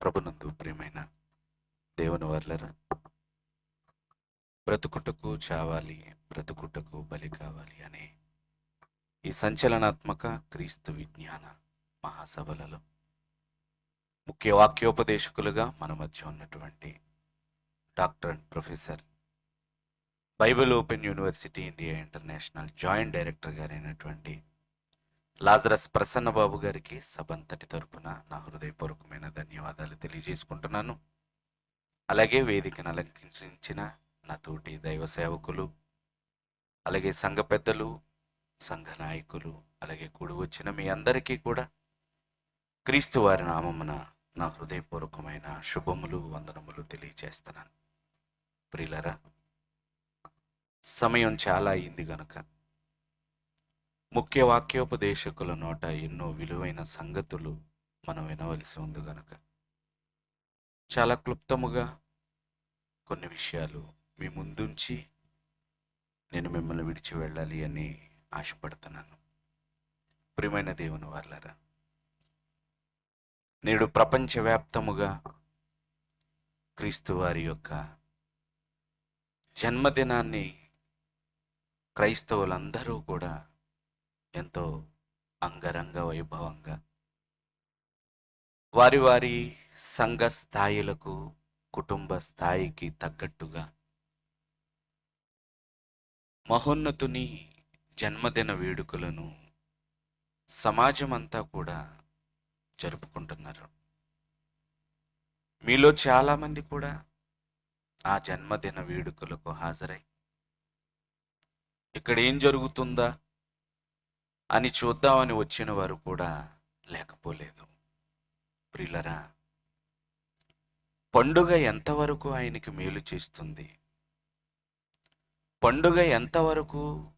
ప్రభునందు ప్రియమైన దేవుని వర్లరా బ్రతుకుటకు చావాలి బ్రతుకుటకు బలి కావాలి అనే ఈ సంచలనాత్మక క్రీస్తు విజ్ఞాన మహాసభలలో ముఖ్య వాక్యోపదేశకులుగా మన మధ్య ఉన్నటువంటి doctor and professor Bible open university India international joint director గారైనటువంటి Lazarus Prasanna Babu గారికి సభంతటి తరపున నా హృదయపూర్వకమైన ధన్యవాదాలు తెలియజేసుకుంటున్నాను. అలాగే వేదికను అలంకరించిన నా తోటి దైవ సేవకులు అలాగే సంఘ పెద్దలు సంఘ నాయకులు అలాగే కూడి వచ్చిన మీ అందరికీ కూడా క్రీస్తు వారి నామమున నా హృదయపూర్వకమైన శుభములు వందనములు తెలియజేస్తున్నాను. ప్రియులరా సమయం చాలా అయింది గనుక ముఖ్య వాక్యోపదేశకుల నోట ఎన్నో విలువైన సంగతులు మనం వినవలసి ఉంది గనక. చాలా క్లుప్తముగా కొన్ని విషయాలు మీ ముందుంచి నేను మిమ్మల్ని విడిచి వెళ్ళాలి అని ఆశపడుతున్నాను. ప్రియమైన దేవుని వాళ్ళరా నేడు ప్రపంచవ్యాప్తముగా క్రీస్తు వారి యొక్క జన్మదినాన్ని క్రైస్తవులందరూ కూడా ఎంతో అంగరంగ వైభవంగా. వారి వారి సంఘ స్థాయిలకు కుటుంబ స్థాయికి తగ్గట్టుగా మహోన్నతుని జన్మదిన వేడుకలను సమాజమంతా కూడా జరుపుకుంటున్నారు. మీలో చాలామంది కూడా ఆ జన్మదిన వేడుకలకు హాజరై ఇక్కడ ఏం జరుగుతుందా? అని చూద్దామని వచ్చిన వారు కూడా లేకపోలేదు. ప్రిలరా పండుగ ఎంతవరకు ఆయనకి మేలు చేస్తుంది? పండుగ ఎంతవరకు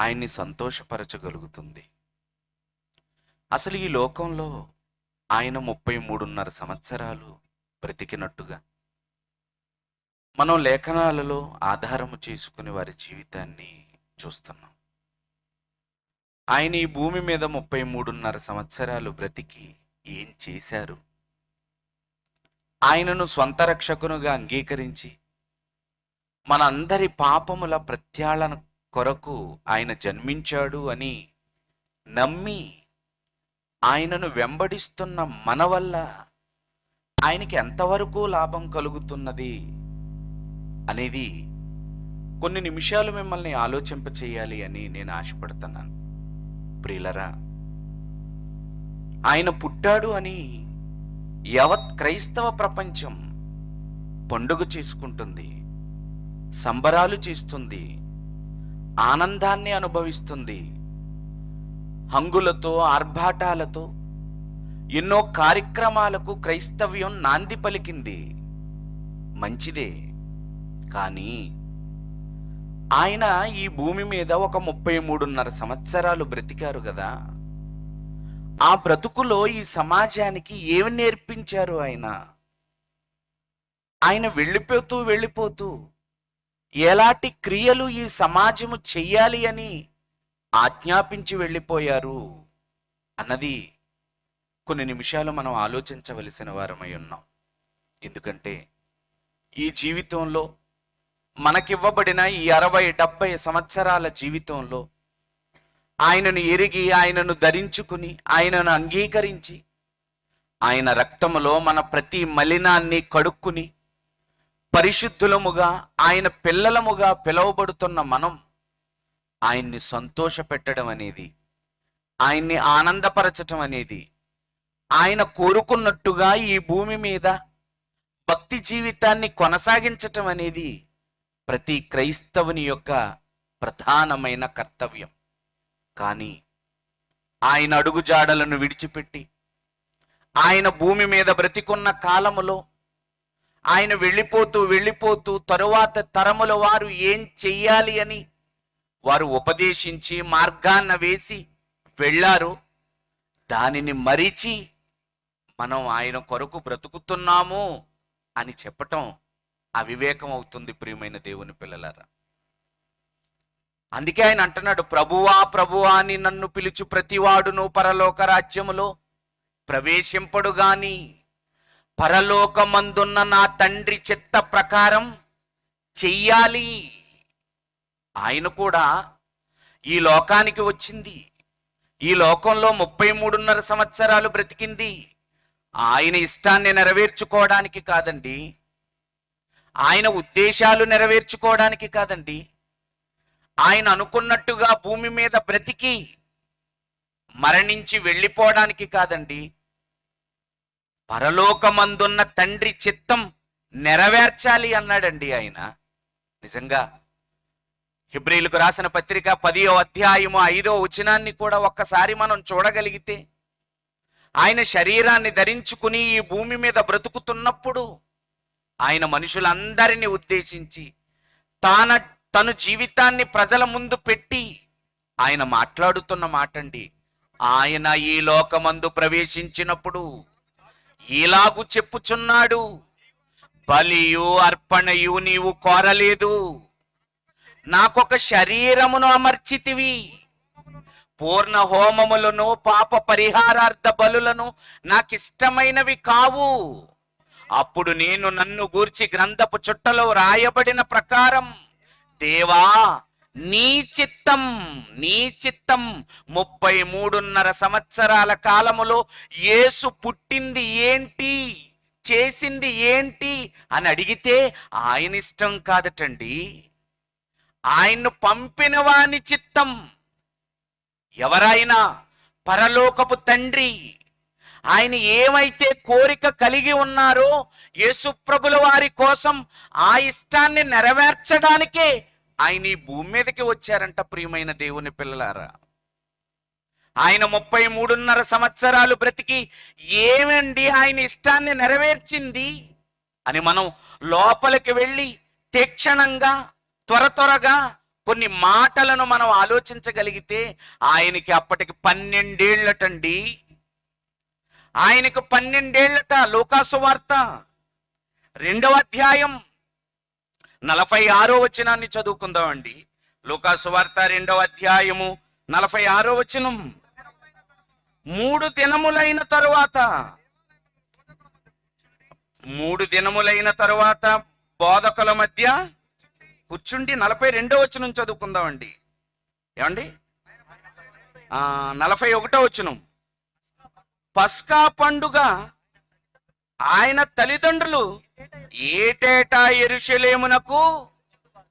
ఆయన్ని సంతోషపరచగలుగుతుంది? అసలు ఈ లోకంలో ఆయన ముప్పై మూడున్నర సంవత్సరాలు బ్రతికినట్టుగా మనం లేఖనాలలో ఆధారము చేసుకుని వారి జీవితాన్ని చూస్తున్నాం. ఆయన ఈ భూమి మీద ముప్పై మూడున్నర సంవత్సరాలు బ్రతికి ఏం చేశారు? ఆయనను స్వంత రక్షకునుగా అంగీకరించి మనందరి పాపముల ప్రత్యాళన కొరకు ఆయన జన్మించాడు అని నమ్మి ఆయనను వెంబడిస్తున్న మన వల్ల ఆయనకి ఎంతవరకు లాభం కలుగుతున్నది అనేది కొన్ని నిమిషాలు మిమ్మల్ని ఆలోచింప చేయాలి అని నేను ఆశపడుతున్నాను. ప్రియులరా ఆయన పుట్టాడు అని యావత్ క్రైస్తవ ప్రపంచం పండుగ చేసుకుంటుంది సంబరాలు చేస్తుంది ఆనందాన్ని అనుభవిస్తుంది హంగులతో ఆర్భాటాలతో ఎన్నో కార్యక్రమాలకు క్రైస్తవ్యం నాంది పలికింది. మంచిదే కానీ ఆయన ఈ భూమి మీద ఒక ముప్పై మూడున్నర సంవత్సరాలు బ్రతికారు కదా. ఆ బ్రతుకులో ఈ సమాజానికి ఏమి నేర్పించారు ఆయన? ఆయన వెళ్ళిపోతూ వెళ్ళిపోతూ ఎలాంటి క్రియలు ఈ సమాజము చెయ్యాలి అని ఆజ్ఞాపించి వెళ్ళిపోయారు అన్నది కొన్ని నిమిషాలు మనం ఆలోచించవలసిన వారమై ఉన్నాం. ఎందుకంటే ఈ జీవితంలో మనకివ్వబడిన ఈ అరవై డెబ్బై సంవత్సరాల జీవితంలో ఆయనను ఎరిగి ఆయనను ధరించుకుని ఆయనను అంగీకరించి ఆయన రక్తములో మన ప్రతి మలినాన్ని కడుక్కుని పరిశుద్ధులముగా ఆయన పిల్లలముగా పిలువబడుతున్న మనం ఆయన్ని సంతోషపెట్టడం అనేది ఆయన్ని ఆనందపరచటం అనేది ఆయన కోరుకున్నట్టుగా ఈ భూమి మీద భక్తి జీవితాన్ని కొనసాగించటం అనేది ప్రతి క్రైస్తవుని యొక్క ప్రధానమైన కర్తవ్యం. కానీ ఆయన అడుగుజాడలను విడిచిపెట్టి ఆయన భూమి మీద బ్రతికున్న కాలములో ఆయన వెళ్ళిపోతూ వెళ్ళిపోతూ తరువాత తరముల వారు ఏం చెయ్యాలి అని వారు ఉపదేశించి మార్గాన్న వేసి వెళ్ళారు. దానిని మరిచి మనం ఆయన కొరకు బ్రతుకుతున్నాము అని చెప్పటం అవివేకం అవుతుంది ప్రియమైన దేవుని పిల్లలారా. అందుకే ఆయన అంటున్నాడు ప్రభువా ప్రభువా అని నన్ను పిలుచు ప్రతివాడును పరలోక రాజ్యములో ప్రవేశింపడు గాని పరలోకమందున్న నా తండ్రి చిత్త ప్రకారం చెయ్యాలి. ఆయన కూడా ఈ లోకానికి వచ్చింది ఈ లోకంలో ముప్పై మూడున్నర సంవత్సరాలు బ్రతికింది. ఆయన ఇష్టాన్ని నెరవేర్చుకోవడానికి కాదండి ఆయన ఉద్దేశాలు నెరవేర్చుకోవడానికి కాదండి. ఆయన అనుకున్నట్టుగా భూమి మీద బ్రతికి మరణించి వెళ్ళిపోవడానికి కాదండి. పరలోకమందున్న తండ్రి చిత్తం నెరవేర్చాలి అన్నాడండి ఆయన. నిజంగా హిబ్రిలకు రాసిన పత్రిక పదియో అధ్యాయము ఐదో వచనాన్ని కూడా ఒక్కసారి మనం చూడగలిగితే ఆయన శరీరాన్ని ధరించుకుని ఈ భూమి మీద బ్రతుకుతున్నప్పుడు ఆయన మనుషులందరినీ ఉద్దేశించి తాన తను జీవితాన్ని ప్రజల ముందు పెట్టి ఆయన మాట్లాడుతున్న మాటండి. ఆయన ఈ లోకమందు ప్రవేశించినప్పుడు ఇలాగు చెప్పుచున్నాడు. బలియు అర్పణయు నీవు కోరలేదు. నాకొక శరీరమును అమర్చితివి. పూర్ణ హోమములను పాప పరిహారార్థ బలులను నాకిష్టమైనవి కావు. అప్పుడు నేను నన్ను గూర్చి గ్రంథపు చుట్టలో రాయబడిన ప్రకారం దేవా నీ చిత్తం నీ చిత్తం ముప్పై మూడున్నర సంవత్సరాల కాలములో యేసు పుట్టింది ఏంటి చేసింది ఏంటి అని అడిగితే ఆయన ఇష్టం కాదటండి. ఆయన్ను పంపిన వాని చిత్తం ఎవరైనా పరలోకపు తండ్రి. ఆయన ఏమైతే కోరిక కలిగి ఉన్నారో యేసుప్రభుల వారి కోసం ఆ ఇష్టాన్ని నెరవేర్చడానికే ఆయన ఈ భూమి మీదకి వచ్చారంట ప్రియమైన దేవుని పిల్లలారా. ఆయన ముప్పై మూడున్నర సంవత్సరాలు బ్రతికి ఏమండి ఆయన ఇష్టాన్ని నెరవేర్చింది అని మనం లోపలికి వెళ్ళి తీక్షణంగా త్వర త్వరగా కొన్ని మాటలను మనం ఆలోచించగలిగితే ఆయనకి అప్పటికి పన్నెండేళ్ళటండి ఆయనకు పన్నెండేళ్ళట లోకాసు వార్త. రెండవ అధ్యాయం నలభై ఆరో వచనాన్ని చదువుకుందామండి. లోకాసు వార్త రెండవ అధ్యాయము నలభై ఆరో వచనం. మూడు దినములైన తరువాత. మూడు దినములైన తరువాత బోధకుల మధ్య కూర్చుండి నలభై రెండో వచనం చదువుకుందామండి. ఏమండి? నలభై ఒకటో వచనం. పస్కా పండుగ ఆయన తల్లిదండ్రులు ఏటేటా ఎరుషలేమునకు?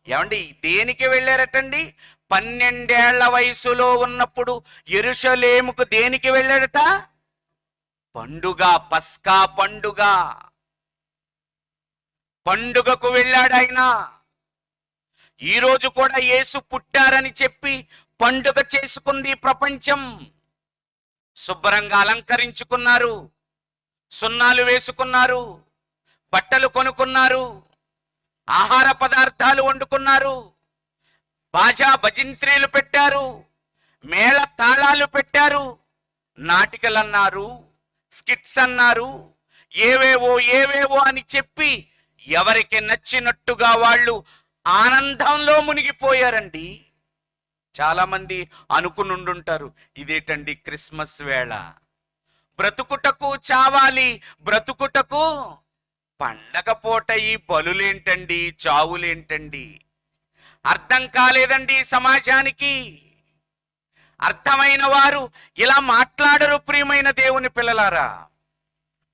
ఏమండి దేనికి వెళ్ళారటండి? పన్నెండేళ్ళ వయసులో ఉన్నప్పుడు ఎరుషలేముకు దేనికి వెళ్ళాడట పండుగ పస్కా పండుగ. పండుగకు వెళ్ళాడు ఆయన ఈరోజు కూడా యేసు పుట్టారని చెప్పి పండుగ చేసుకుంది ప్రపంచం. శుభ్రంగా అలంకరించుకున్నారు. సున్నాలు వేసుకున్నారు. బట్టలు కొనుక్కున్నారు. ఆహార పదార్థాలు వండుకున్నారు. బాజా భజింత్రీలు పెట్టారు. మేళ తాళాలు పెట్టారు. నాటికలు అన్నారు స్కిట్స్ అన్నారు ఏవేవో ఏవేవో అని చెప్పి ఎవరికి నచ్చినట్టుగా వాళ్ళు ఆనందంలో మునిగిపోయారండి. చాలా మంది అనుకునుండుంటారు ఇదేటండి క్రిస్మస్ వేళ? బ్రతుకుటకు చావాలి బ్రతుకుటకు పండగ పూట ఈ బలులేంటండి చావులేంటండి? అర్థం కాలేదండి సమాజానికి. అర్థమైన వారు ఇలా మాట్లాడరు ప్రియమైన దేవుని పిల్లలారా.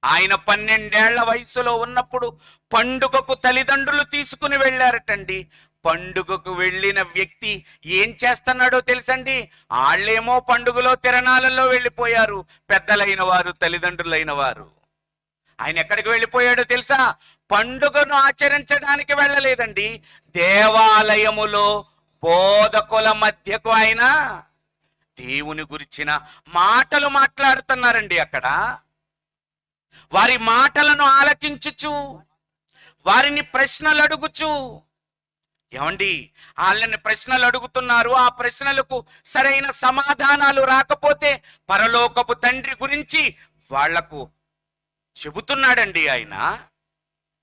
ఆయన పన్నెండేళ్ళ వయసులో ఉన్నప్పుడు పండుగకు తల్లిదండ్రులు తీసుకుని వెళ్ళారటండి. పండుగకు వెళ్ళిన వ్యక్తి ఏం చేస్తున్నాడో తెలుసండి? వాళ్ళేమో పండుగలో తిరణాలలో వెళ్ళిపోయారు. పెద్దలైన వారు తల్లిదండ్రులైన వారు. ఆయన ఎక్కడికి వెళ్ళిపోయాడో తెలుసా? పండుగను ఆచరించడానికి వెళ్ళలేదండి. దేవాలయములో బోధకుల మధ్యకు ఆయన దేవుని గురించిన మాటలు మాట్లాడుతున్నారండి అక్కడ. వారి మాటలను ఆలకించుచు వారిని ప్రశ్నలు అడుగుచు ఏమండి? వాళ్ళని ప్రశ్నలు అడుగుతున్నారు. ఆ ప్రశ్నలకు సరైన సమాధానాలు రాకపోతే పరలోకపు తండ్రి గురించి వాళ్ళకు చెబుతున్నాడండి ఆయన.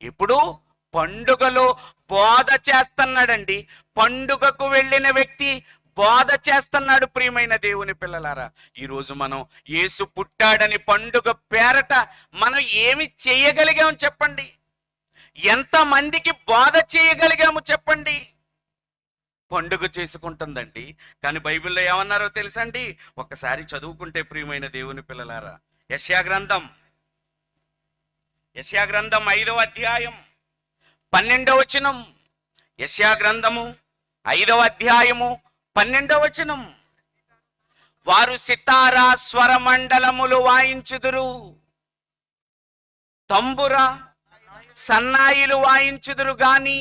ఇప్పుడు పండుగలో బోధ చేస్తున్నాడండి. పండుగకు వెళ్ళిన వ్యక్తి బోధ చేస్తున్నాడు ప్రియమైన దేవుని పిల్లలారా. ఈరోజు మనం యేసు పుట్టాడని పండుగ పేరట మనం ఏమి చేయగలిగాం చెప్పండి. ఎంతమందికి బోధ చేయగలిగాము చెప్పండి. పండుగ చేసుకుంటుందండి. కానీ బైబిల్లో ఏమన్నారో తెలుసండి? ఒకసారి చదువుకుంటే ప్రియమైన దేవుని పిల్లలారా యశ్యా గ్రంథం. యశ్యా గ్రంథం ఐదవ అధ్యాయం పన్నెండవ వచనం. యశ్యా గ్రంథము ఐదవ అధ్యాయము పన్నెండవ వచనం. వారు సితారా స్వరమండలములు వాయించుదురు. తంబురా సన్నాయిలు వాయించుదురు గాని.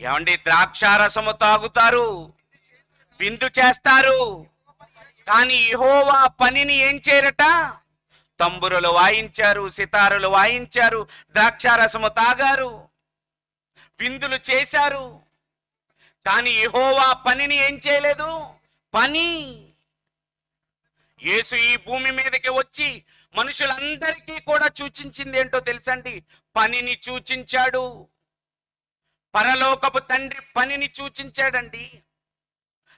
ఏమండి ద్రాక్షారసము తాగుతారు విందు చేస్తారు కానీ ఇహోవా పనిని ఏం చేరట? తంబురులు వాయించారు సితారులు వాయించారు ద్రాక్షారసము తాగారు విందులు చేశారు కానీ ఇహోవా పనిని ఏం చేయలేదు? పని. యేసు ఈ భూమి మీదకి వచ్చి మనుషులందరికీ కూడా సూచించింది ఏంటో తెలుసండి? పనిని సూచించాడు. పరలోకపు తండ్రి పనిని సూచించాడండి.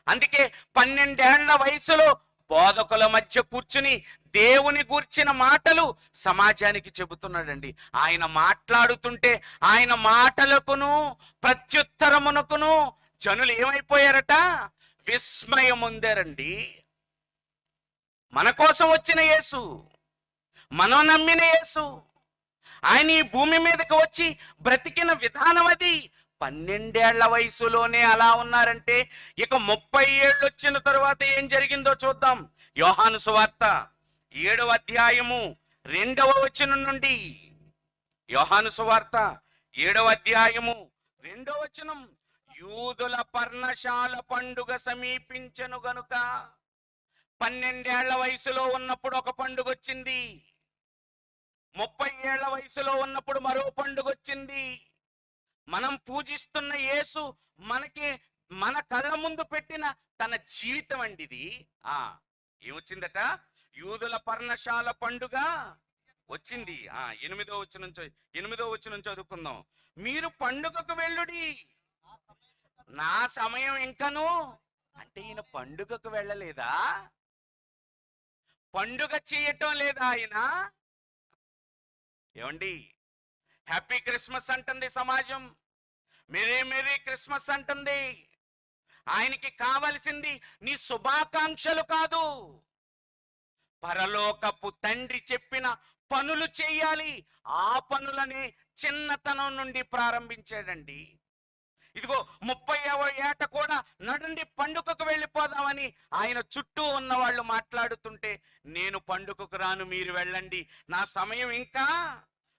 అందుకే పన్నెండేళ్ళ వయసులో బోధకుల మధ్య కూర్చుని దేవుని గూర్చిన మాటలు సమాజానికి చెబుతున్నాడండి. ఆయన మాట్లాడుతుంటే ఆయన మాటలకును ప్రత్యుత్తరమునకును జనులు ఏమైపోయారట? విస్మయం ఉందారండి మన కోసం వచ్చిన యేసు. మనం నమ్మిన యేసు. ఆయన ఈ భూమి మీదకి వచ్చి బ్రతికిన విధానం అది. పన్నెండేళ్ళ వయసులోనే అలా ఉన్నారంటే ఇక ముప్పై ఏళ్ళు వచ్చిన తర్వాత ఏం జరిగిందో చూద్దాం. యోహాను సువార్త ఏడవ అధ్యాయము రెండవ వచనం నుండి. యోహాను సువార్త ఏడవ అధ్యాయము రెండవ వచనం. యూదుల పర్ణశాల పండుగ సమీపించను గనుక. పన్నెండేళ్ళ వయసులో ఉన్నప్పుడు ఒక పండుగ వచ్చింది ముప్పై ఏళ్ళ వయసులో ఉన్నప్పుడు మరో పండుగ వచ్చింది మనం పూజిస్తున్న యేసు మనకి మన కళ్ళ ముందు పెట్టిన తన జీవితం అండి ఇది. ఆ ఏమొచ్చిందట? యూదుల పర్ణశాల పండుగ వచ్చింది. ఆ ఎనిమిదో వచ్చి నుంచి ఎనిమిదో వచ్చి నుంచి చదువుకుందాం. మీరు పండుగకు వెళ్ళుడి. నా సమయం ఇంకను. అంటే ఈయన పండుగకు వెళ్ళలేదా? పండుగ చేయటం లేదా ఆయన ఏమండి? హ్యాపీ క్రిస్మస్ అంటుంది సమాజం. మెరీ మెరీ క్రిస్మస్ అంటుంది. ఆయనకి కావలసింది నీ శుభాకాంక్షలు కాదు. పరలోకపు తండ్రి చెప్పిన పనులు చేయాలి. ఆ పనులని చిన్నతనం నుండి ప్రారంభించాడండి. ఇదిగో ముప్పై ఏట కూడా నడుండి పండుగకు వెళ్ళిపోదామని ఆయన చుట్టూ ఉన్న వాళ్ళు మాట్లాడుతుంటే నేను పండుగకు రాను మీరు వెళ్ళండి. నా సమయం ఇంకా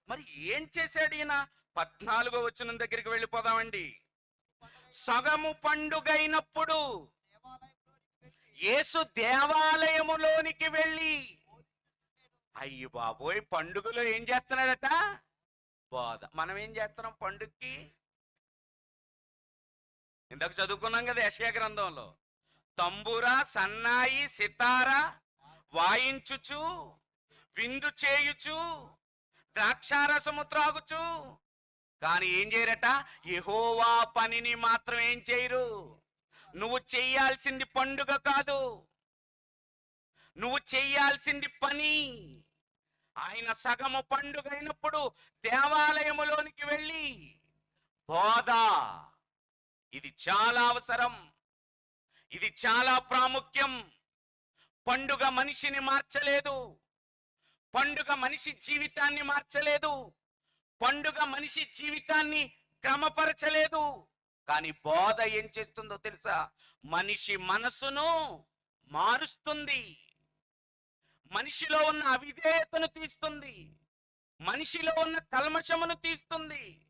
మరి ఏం చేశాడు ఈయన? పద్నాలుగో వచ్చిన దగ్గరికి వెళ్ళిపోదామండి. సగము పండుగైనప్పుడు యేసు దేవాలయములోనికి వెళ్ళి అయ్యి బాబోయ్ పండుగలో ఏం చేస్తున్నాడట? బోధ. మనం ఏం చేస్తున్నాం పండుగకి ఇందాక చదువుకున్నాం కదా యశయ గ్రంథంలో. తంబురా సన్నాయి సితార వాయించుచు విందు చేయుచు ద్రాక్షారసము త్రాగుచు. కానీ ఏం చేయరట? ఎహోవా పనిని మాత్రం ఏం చేయరు. నువ్వు చెయ్యాల్సింది పండుగ కాదు. నువ్వు చెయ్యాల్సింది పని. ఆయన సగము పండుగ అయినప్పుడు దేవాలయములోనికి వెళ్ళి బోధ ఇది చాలా అవసరం. ఇది చాలా ప్రాముఖ్యం. పండుగ మనిషిని మార్చలేదు. పండుగ మనిషి జీవితాన్ని మార్చలేదు. పండుగ మనిషి జీవితాన్ని క్రమపరచలేదు. కానీ బోధ ఏం చేస్తుందో తెలుసా? మనిషి మనసును మారుస్తుంది. మనిషిలో ఉన్న అవిధేయతను తీస్తుంది. మనిషిలో ఉన్న కల్మషమును తీస్తుంది.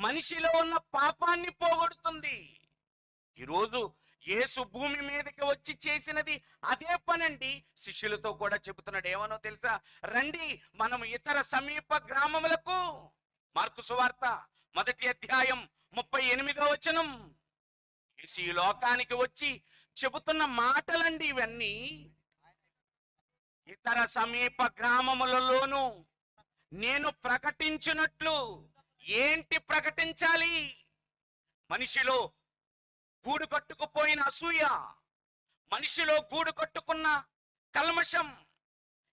మనిషిలో ఉన్న పాపాన్ని పోగొడుతుంది. ఈరోజు యేసు భూమి మీదకి వచ్చి చేసినది అదే పనండి. శిష్యులతో కూడా చెబుతున్నాడు ఏమనో తెలుసా? రండి మనం ఇతర సమీప గ్రామములకు మార్కు సువార్త మొదటి అధ్యాయం ముప్పై ఎనిమిదో వచనం. యేసు ఈ లోకానికి వచ్చి చెబుతున్న మాటలండి ఇవన్నీ. ఇతర సమీప గ్రామములలోనూ నేను ప్రకటించినట్లు ఏంటి ప్రకటించాలి? మనిషిలో గూడు కట్టుకుపోయిన అసూయ మనిషిలో గూడు కట్టుకున్న కల్మషం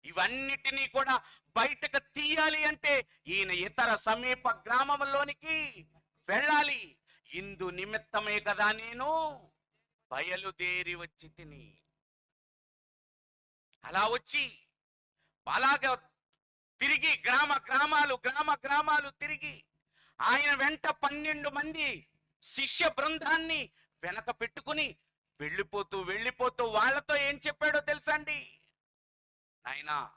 ఇవన్నిటినీ కూడా బయటకు తీయాలి అంటే ఈయన ఇతర సమీప గ్రామంలోనికి వెళ్ళాలి. ఇందు నిమిత్తమే కదా నేను బయలుదేరి వచ్చి తిని. అలా వచ్చి అలాగ తిరిగి గ్రామ గ్రామాలు గ్రామ గ్రామాలు తిరిగి ఆయన వెంట పన్నెండు మంది శిష్య బృందాన్ని వెనక పెట్టుకుని వెళ్ళిపోతూ వెళ్ళిపోతూ వాళ్ళతో ఏం చెప్పాడో తెలుసా అండి నాయనా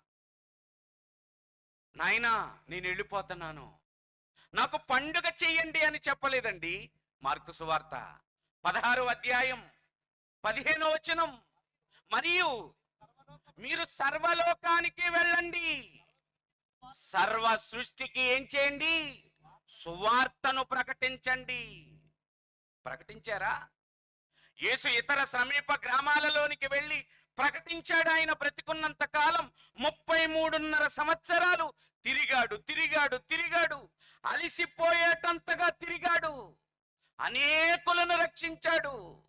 నాయనా నేను వెళ్ళిపోతున్నాను. నాకు పండుగ చెయ్యండి అని చెప్పలేదండి. మార్కు సువార్త పదహారు అధ్యాయం పదిహేనో వచనం. మరియు మీరు సర్వలోకానికి వెళ్ళండి. సర్వ సృష్టికి ఏం చేయండి? సువార్తను ప్రకటించండి. ప్రకటించారా? యేసు ఇతర సమీప గ్రామాలలోనికి వెళ్ళి ప్రకటించాడు ఆయన బ్రతికున్నంత కాలం ముప్పై మూడున్నర సంవత్సరాలు. తిరిగాడు తిరిగాడు తిరిగాడు. అలిసిపోయేటంతగా తిరిగాడు. అనేకులను రక్షించాడు.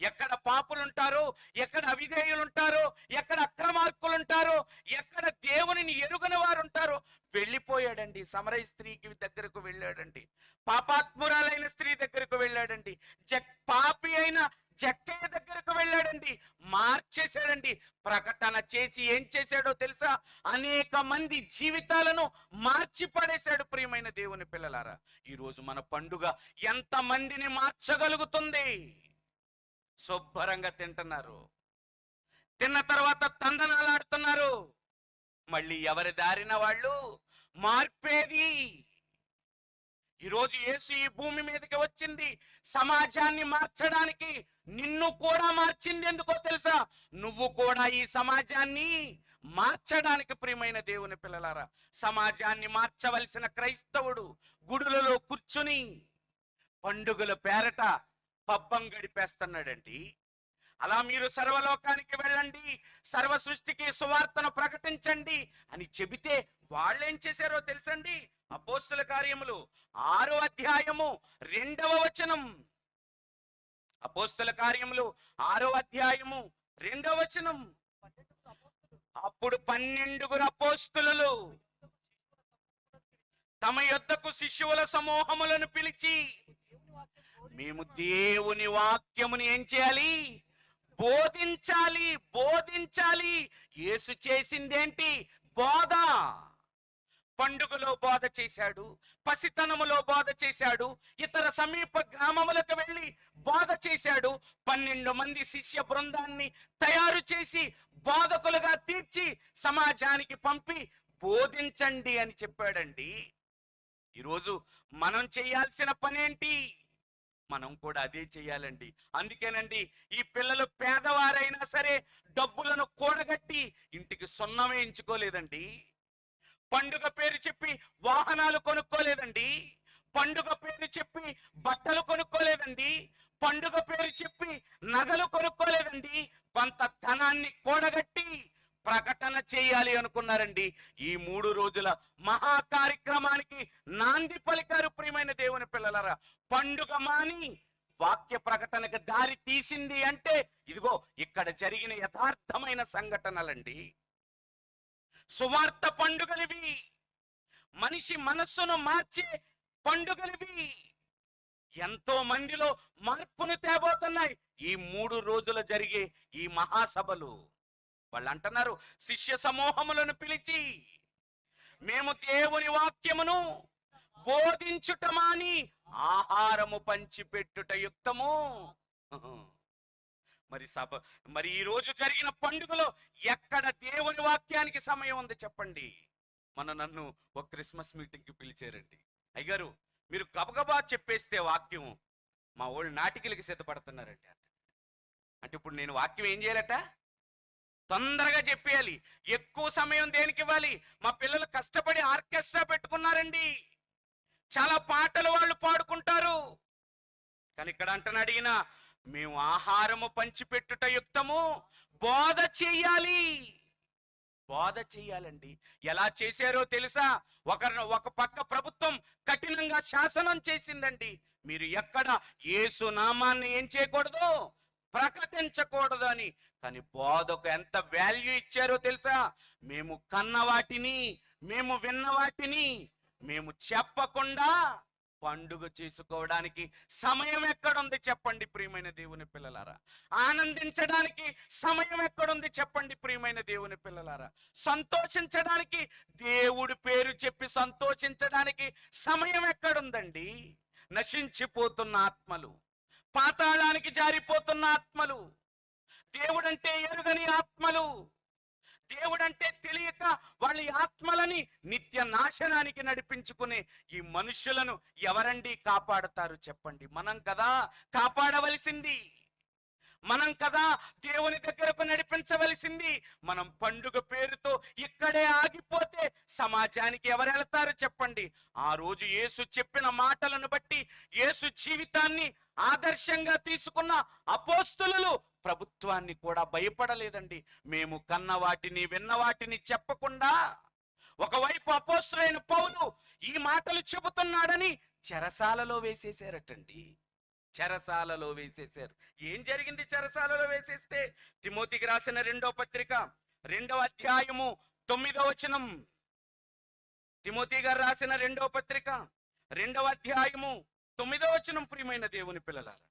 ఎక్కడ పాపులుంటారో? ఎక్కడ అవిధేయులుంటారో? ఎక్కడ అక్రమార్కులుంటారో? ఎక్కడ దేవునిని ఎరుగని వారు ఉంటారో వెళ్ళిపోయాడండి. సమరయ స్త్రీకి దగ్గరకు వెళ్ళాడండి. పాపాత్మురాలైన స్త్రీ దగ్గరకు వెళ్ళాడండి. జక్ పాపి అయిన జక్కయ్య దగ్గరకు వెళ్ళాడండి. మార్చేశాడండి. ప్రకటన చేసి ఏం చేశాడో తెలుసా? అనేక మంది జీవితాలను మార్చి పడేశాడు ప్రియమైన దేవుని పిల్లలారా. ఈరోజు మన పండుగ ఎంత మందిని మార్చగలుగుతుంది? శుభ్రంగా తింటున్నారు. తిన్న తర్వాత తందనాలాడుతున్నారు మళ్ళీ ఎవరి దారిన వాళ్ళు మార్పేది. ఈరోజు యేసు ఈ భూమి మీదకి వచ్చింది. సమాజాన్ని మార్చడానికి నిన్ను కూడా మార్చింది ఎందుకో తెలుసా? నువ్వు కూడా ఈ సమాజాన్ని మార్చడానికి ప్రియమైన దేవుని పిల్లలారా సమాజాన్ని మార్చవలసిన క్రైస్తవుడు గుడులలో కూర్చుని పండుగల పేరట పబ్బం గడిపేస్తున్నాడండి. అలా మీరు సర్వలోకానికి వెళ్ళండి సర్వ సృష్టికి సువార్తను ప్రకటించండి అని చెబితే వాళ్ళేం చేశారో తెలుసండి? అపోస్తుల కార్యములు. ఆరో అధ్యాయము రెండవ వచనం. అపోస్తుల కార్యములు ఆరో అధ్యాయము రెండవ వచనం. అప్పుడు పన్నెండుగురు అపోస్తులు తమ యొద్దకు శిష్యువుల సమూహములను పిలిచి మేము దేవుని వాక్యముని ఏం చేయాలి? బోధించాలి బోధించాలి. యేసు చేసిందేంటి? బోధ. పండుగలో బోధ చేశాడు పసితనములో బోధ చేశాడు ఇతర సమీప గ్రామములకు వెళ్ళి బోధ చేశాడు పన్నెండు మంది శిష్య బృందాన్ని తయారు చేసి బోధకులుగా తీర్చి సమాజానికి పంపి బోధించండి అని చెప్పాడండి. ఈరోజు మనం చేయాల్సిన పనేంటి? మనం కూడా అదే చేయాలండి. అందుకేనండి ఈ పిల్లలు పేదవారైనా సరే డబ్బులను కూడగట్టి ఇంటికి సున్నమే వేయించుకోలేదండి. పండుగ పేరు చెప్పి వాహనాలు కొనుక్కోలేదండి. పండుగ పేరు చెప్పి బట్టలు కొనుక్కోలేదండి. పండుగ పేరు చెప్పి నగలు కొనుక్కోలేదండి. కొంత ధనాన్ని కూడగట్టి ప్రకటన చేయాలి అనుకున్నారండి. ఈ మూడు రోజుల మహా కార్యక్రమానికి నాంది పలికారు ప్రియమైన దేవుని పిల్లలరా. పండుగ మాని వాక్య ప్రకటనకు దారి తీసింది అంటే ఇదిగో ఇక్కడ జరిగిన యథార్థమైన సంఘటనలండి. సువార్త పండుగలివి మనిషి మనస్సును మార్చే పండుగలివి ఎంతో మందిలో మార్పును తేబోతున్నాయి ఈ మూడు రోజులు జరిగే ఈ మహాసభలు. వాళ్ళు అంటున్నారు శిష్య సమూహములను పిలిచి మేము దేవుని వాక్యమును బోధించుటమాని ఆహారము పంచిపెట్టుట యుక్తము. మరి సభ మరి ఈ రోజు జరిగిన పండుగలో ఎక్కడ దేవుని వాక్యానికి సమయం ఉంది చెప్పండి. మన నన్ను ఒక క్రిస్మస్ మీటింగ్కి పిలిచారండి. అయ్యారు మీరు గబగబా చెప్పేస్తే వాక్యం మా వాళ్ళు నాటికలకి సిద్ధపడుతున్నారండి అంటే ఇప్పుడు నేను వాక్యం ఏం చేయాలట? తొందరగా చెప్పేయాలి. ఎక్కువ సమయం దేనికి ఇవ్వాలి? మా పిల్లలు కష్టపడి ఆర్కెస్ట్రా పెట్టుకున్నారండి. చాలా పాటలు వాళ్ళు పాడుకుంటారు. కానీ ఇక్కడ అంటున్నాడు ఈయన మేము ఆహారము పంచిపెట్టుట యుక్తము. బోధ చెయ్యాలి. బోధ చేయాలండి ఎలా చేశారో తెలుసా? ఒకరిని ఒక పక్క ప్రభుత్వం కఠినంగా శాసనం చేసిందండి. మీరు ఎక్కడ ఏసు నామాన్ని ఏం చేయకూడదు? ప్రకటించకూడదు అని. కానీ బోధకు ఎంత వాల్యూ ఇచ్చారో తెలుసా? మేము కన్న వాటిని మేము విన్న వాటిని మేము చెప్పకుండా పండుగ చేసుకోవడానికి సమయం ఎక్కడుంది చెప్పండి ప్రియమైన దేవుని పిల్లలారా? ఆనందించడానికి సమయం ఎక్కడుంది చెప్పండి ప్రియమైన దేవుని పిల్లలారా? సంతోషించడానికి దేవుడి పేరు చెప్పి సంతోషించడానికి సమయం ఎక్కడుందండి? నశించిపోతున్న ఆత్మలు పాతాళానికి జారిపోతున్న ఆత్మలు దేవుడంటే ఎరుగని ఆత్మలు. దేవుడంటే తెలియక వాళ్ళ ఆత్మలని నిత్య నాశనానికి నడిపించుకునే ఈ మనుషులను ఎవరండి కాపాడతారు చెప్పండి. మనం కదా కాపాడవలసింది. మనం కదా దేవుని దగ్గరకు నడిపించవలసింది. మనం పండుగ పేరుతో ఇక్కడే ఆగిపోతే సమాజానికి ఎవరు వెళతారు చెప్పండి. ఆ రోజు యేసు చెప్పిన మాటలను బట్టి యేసు జీవితాన్ని ఆదర్శంగా తీసుకున్న అపోస్తులు ప్రభుత్వాన్ని కూడా భయపడలేదండి. మేము కన్న వాటిని విన్న వాటిని చెప్పకుండా ఒకవైపు అపోస్తులైన పౌలు ఈ మాటలు చెబుతున్నాడని చెరసాలలో వేసేసారటండి. చెరసాలలో వేసేశారు ఏం జరిగింది చెరసాలలో వేసేస్తే? తిమోతికి రాసిన రెండో పత్రిక రెండవ అధ్యాయము తొమ్మిదో వచనం. తిమోతి గారు రాసిన రెండో పత్రిక రెండవ అధ్యాయము తొమ్మిదో వచనం ప్రియమైన దేవుని పిల్లలారా.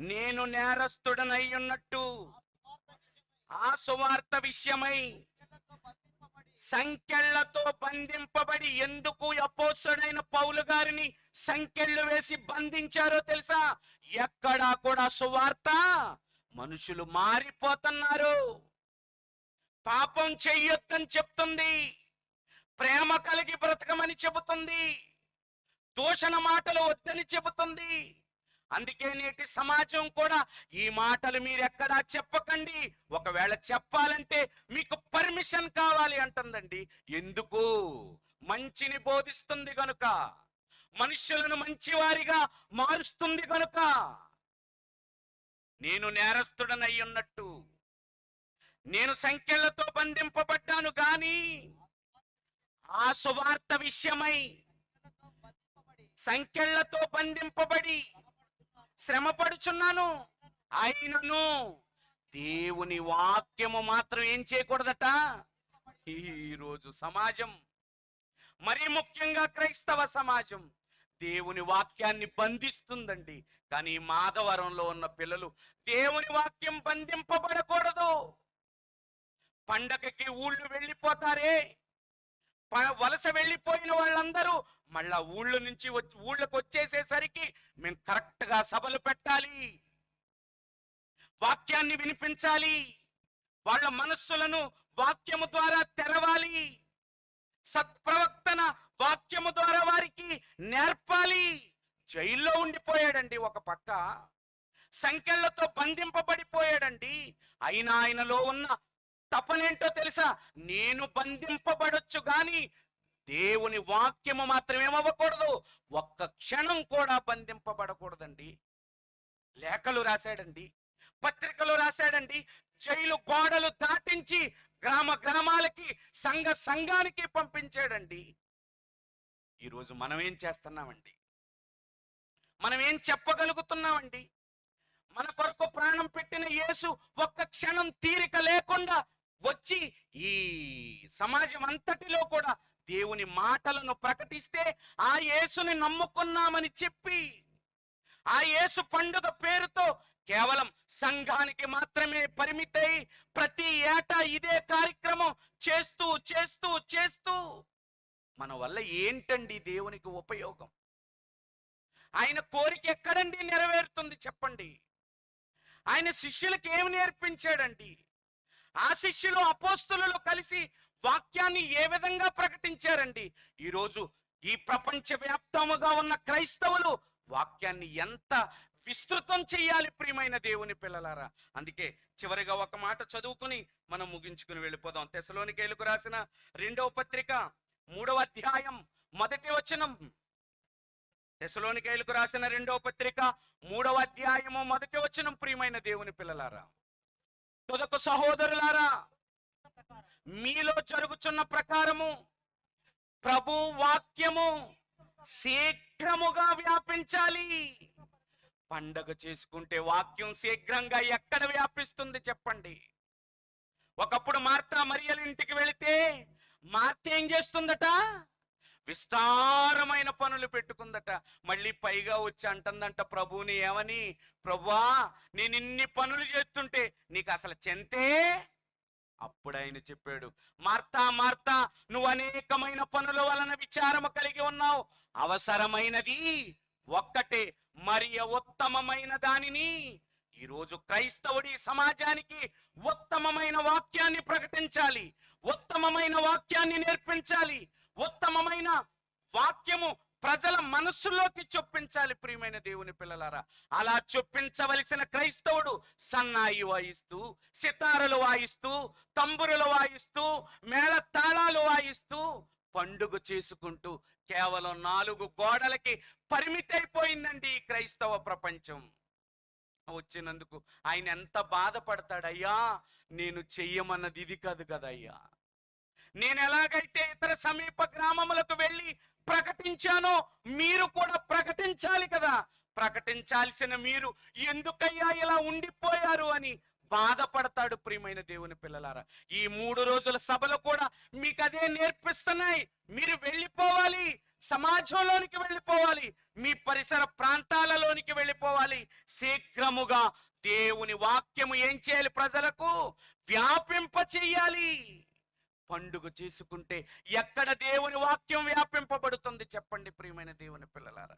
నేను నేరస్తుడనై ఉన్నట్టు ఆ సువార్త విషయమై సంఖ్యలతో బంధింపబడి ఎందుకు అపోసడైన పౌలు గారిని సంఖ్యలు వేసి బంధించారో తెలుసా? ఎక్కడా కూడా సువార్త మనుషులు మారిపోతున్నారు. పాపం చెయ్యొద్దని చెప్తుంది. ప్రేమ కలిగి బ్రతకమని చెబుతుంది. దూషణ మాటలు వద్దని చెబుతుంది. అందుకే నేటి సమాజం కూడా ఈ మాటలు మీరు ఎక్కడా చెప్పకండి. ఒకవేళ చెప్పాలంటే మీకు పర్మిషన్ కావాలి అంటుందండి. ఎందుకు? మంచిని బోధిస్తుంది కనుక మనుషులను మంచివారిగా మారుస్తుంది కనుక నేను నేరస్తుడనై ఉన్నట్టు నేను సంఖ్యలతో బంధింపబడ్డాను గాని ఆ సువార్త విషయమై సంఖ్యలతో బంధింపబడి శ్రమపడుచున్నాను. అయినను దేవుని వాక్యము మాత్రం ఏం చేయకూడదట? ఈరోజు సమాజం మరీ ముఖ్యంగా క్రైస్తవ సమాజం దేవుని వాక్యాన్ని బంధిస్తుందండి. కానీ మాధవరంలో ఉన్న పిల్లలు దేవుని వాక్యం బంధింపబడకూడదు. పండగకి ఊళ్ళు వెళ్ళిపోతారే. వలస వెళ్ళిపోయిన వాళ్ళందరూ మళ్ళా ఊళ్ళ నుంచి వచ్చి ఊళ్ళకి వచ్చేసేసరికి మేము కరెక్ట్గా సభలు పెట్టాలి. వాక్యాన్ని వినిపించాలి. వాళ్ళ మనస్సులను వాక్యము ద్వారా తెరవాలి. సత్ప్రవక్తన వాక్యము ద్వారా వారికి నేర్పాలి. జైల్లో ఉండిపోయాడండి ఒక పక్క. సంఖ్యలతో బంధింపబడిపోయాడండి. అయినా ఆయనలో ఉన్న తపనేంటో తెలుసా? నేను బంధింపబడొచ్చు గాని దేవుని వాక్యము మాత్రం ఏమవ్వకూడదు ఒక్క క్షణం కూడా బంధింపబడకూడదండి. లేఖలు రాశాడండి పత్రికలు రాశాడండి జైలు గోడలు దాటించి గ్రామ గ్రామాలకి సంఘ సంఘానికి పంపించాడండి. ఈరోజు మనం ఏం చేస్తున్నామండి? మనం ఏం చెప్పగలుగుతున్నామండి? మన కొరకు ప్రాణం పెట్టిన యేసు ఒక్క క్షణం తీరిక లేకుండా వచ్చి ఈ సమాజం అంతటిలో కూడా దేవుని మాటలను ప్రకటిస్తే ఆ యేసుని నమ్ముకున్నామని చెప్పి ఆ యేసు పండుగ పేరుతో కేవలం సంఘానికి మాత్రమే పరిమితై ప్రతి ఏటా ఇదే కార్యక్రమం చేస్తూ చేస్తూ చేస్తూ మన వల్ల ఏంటండి దేవునికి ఉపయోగం? ఆయన కోరిక ఎక్కడండి నెరవేరుతుంది చెప్పండి? ఆయన శిష్యులకు ఏమి నేర్పించాడండి? ఆ శిష్యులు అపోస్తులలో కలిసి వాక్యాన్ని ఏ విధంగా ప్రకటించారండి? ఈరోజు ఈ ప్రపంచ వ్యాప్తముగా ఉన్న క్రైస్తవులు వాక్యాన్ని ఎంత విస్తృతం చెయ్యాలి ప్రియమైన దేవుని పిల్లలారా? అందుకే చివరిగా ఒక మాట చదువుకుని మనం ముగించుకుని వెళ్ళిపోదాం. తెసలోనికేలుకు రాసిన రెండవ పత్రిక మూడవ అధ్యాయం మొదటి వచనం. తెసలోనికేయులకు రాసిన రెండవ పత్రిక మూడవ అధ్యాయము మొదటి వచనం ప్రియమైన దేవుని పిల్లలారా? తుదకు సహోదరులారా మీలో జరుగుచున్న ప్రకారము ప్రభు వాక్యము శీఘ్రముగా వ్యాపించాలి. పండగ చేసుకుంటే వాక్యం శీఘ్రంగా ఎక్కడ వ్యాపిస్తుంది చెప్పండి. ఒకప్పుడు మార్తా మరియల ఇంటికి వెళితే మార్త ఏం చేస్తుందట? విస్తారమైన పనులు పెట్టుకుందట. మళ్ళీ పైగా వచ్చి అంటుందంట ప్రభువుని ఏమని? ప్రభువా నేను ఇన్ని పనులు చేస్తుంటే నీకు అసలు చెంతే? అప్పుడు ఆయన చెప్పాడు మార్తా మార్తా నువ్వు అనేకమైన పనుల వలన విచారము కలిగి ఉన్నావు. అవసరమైనది ఒక్కటే మరి ఉత్తమమైన దానిని? ఈరోజు క్రైస్తవుడి సమాజానికి ఉత్తమమైన వాక్యాన్ని ప్రకటించాలి. ఉత్తమమైన వాక్యాన్ని నేర్పించాలి. ఉత్తమమైన వాక్యము ప్రజల మనస్సులోకి చొప్పించాలి ప్రియమైన దేవుని పిల్లలారా. అలా చొప్పించవలసిన క్రైస్తవుడు సన్నాయి వాయిస్తూ సితారలు వాయిస్తూ తంబురులు వాయిస్తూ మేళ తాళాలు వాయిస్తూ పండుగ చేసుకుంటూ కేవలం నాలుగు గోడలకి పరిమితైపోయిందండి ఈ క్రైస్తవ ప్రపంచం. వచ్చినందుకు ఆయన ఎంత బాధపడతాడయ్యా నేను చెయ్యమన్నది ఇది కాదు కదయ్యా. నేను ఎలాగైతే ఇతర సమీప గ్రామములకు వెళ్ళి ప్రకటించానో మీరు కూడా ప్రకటించాలి కదా. ప్రకటించాల్సిన మీరు ఎందుకయ్యా ఇలా ఉండిపోయారు అని బాధపడతాడు ప్రియమైన దేవుని పిల్లలారా. ఈ మూడు రోజుల సభలు కూడా మీకు అదే నేర్పిస్తున్నాయి. మీరు వెళ్ళిపోవాలి. సమాజంలోనికి వెళ్ళిపోవాలి. మీ పరిసర ప్రాంతాలలోనికి వెళ్ళిపోవాలి. శీఘ్రముగా దేవుని వాక్యము ఏం చేయాలి ప్రజలకు? వ్యాపింప చెయ్యాలి పండుగ చేసుకుంటే ఎక్కడ దేవుని వాక్యం వ్యాపింపబడుతుంది చెప్పండి ప్రియమైన దేవుని పిల్లలారా?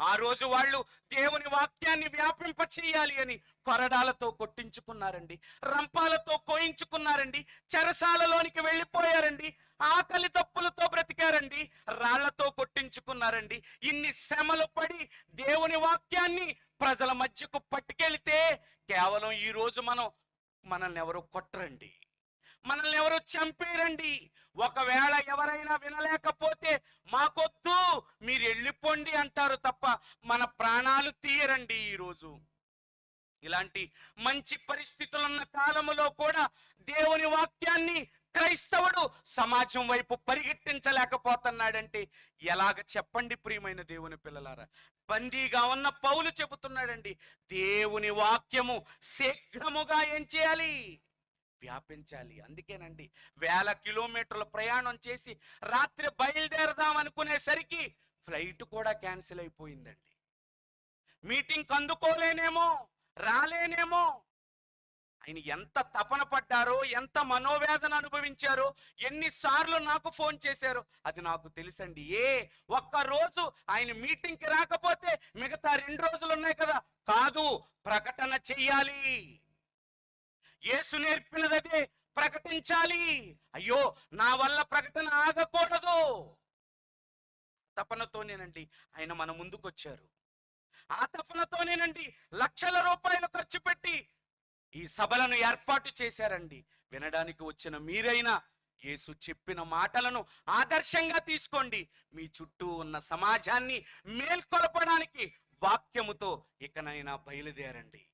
ఆ రోజు వాళ్ళు దేవుని వాక్యాన్ని వ్యాపింప చేయాలి అని కొరడాలతో కొట్టించుకున్నారండి రంపాలతో కోయించుకున్నారండి చెరసాలలోనికి వెళ్ళిపోయారండి ఆకలి తప్పులతో బ్రతికారండి రాళ్ళతో కొట్టించుకున్నారండి. ఇన్ని శ్రమలు పడి దేవుని వాక్యాన్ని ప్రజల మధ్యకు పట్టుకెళ్తే కేవలం ఈ రోజు మనం మనల్ని ఎవరు కొట్టరండి. మనల్ని ఎవరు చంపేరండి? ఒకవేళ ఎవరైనా వినలేకపోతే మాకొద్దు మీరు వెళ్ళిపోండి అంటారు తప్ప మన ప్రాణాలు తీయరండి ఈరోజు. ఇలాంటి మంచి పరిస్థితులున్న కాలములో కూడా దేవుని వాక్యాన్ని క్రైస్తవుడు సమాజం వైపు పరిగెట్టించలేకపోతున్నాడంటే ఎలాగ చెప్పండి ప్రియమైన దేవుని పిల్లలారా? బందీగా ఉన్న పౌలు చెబుతున్నాడండి దేవుని వాక్యము శీఘ్రముగా ఏం చేయాలి? వ్యాపించాలి. అందుకేనండి వేల కిలోమీటర్ల ప్రయాణం చేసి రాత్రి బయలుదేరదాం అనుకునేసరికి ఫ్లైట్ కూడా క్యాన్సిల్ అయిపోయిందండి. మీటింగ్ అందుకోలేనేమో రాలేనేమో. ఆయన ఎంత తపన పడ్డారో ఎంత మనోవేదన అనుభవించారో ఎన్నిసార్లు నాకు ఫోన్ చేశారో అది నాకు తెలుసండి. ఏ ఒక్క రోజు ఆయన మీటింగ్కి రాకపోతే మిగతా రెండు రోజులు ఉన్నాయి కదా. కాదు ప్రకటన చెయ్యాలి. యేసు నేర్పినదే ప్రకటించాలి. అయ్యో నా వల్ల ప్రకటన ఆగకూడదు. తపనతోనేనండి ఆయన మన ముందుకు వచ్చారు ఆ తపనతోనేనండి లక్షల రూపాయలు ఖర్చు పెట్టి ఈ సభలను ఏర్పాటు చేశారండి. వినడానికి వచ్చిన మీరైనా యేసు చెప్పిన మాటలను ఆదర్శంగా తీసుకోండి. మీ చుట్టూ ఉన్న సమాజాన్ని మేల్కొల్పడానికి వాక్యముతో ఇకనైనా బయలుదేరండి.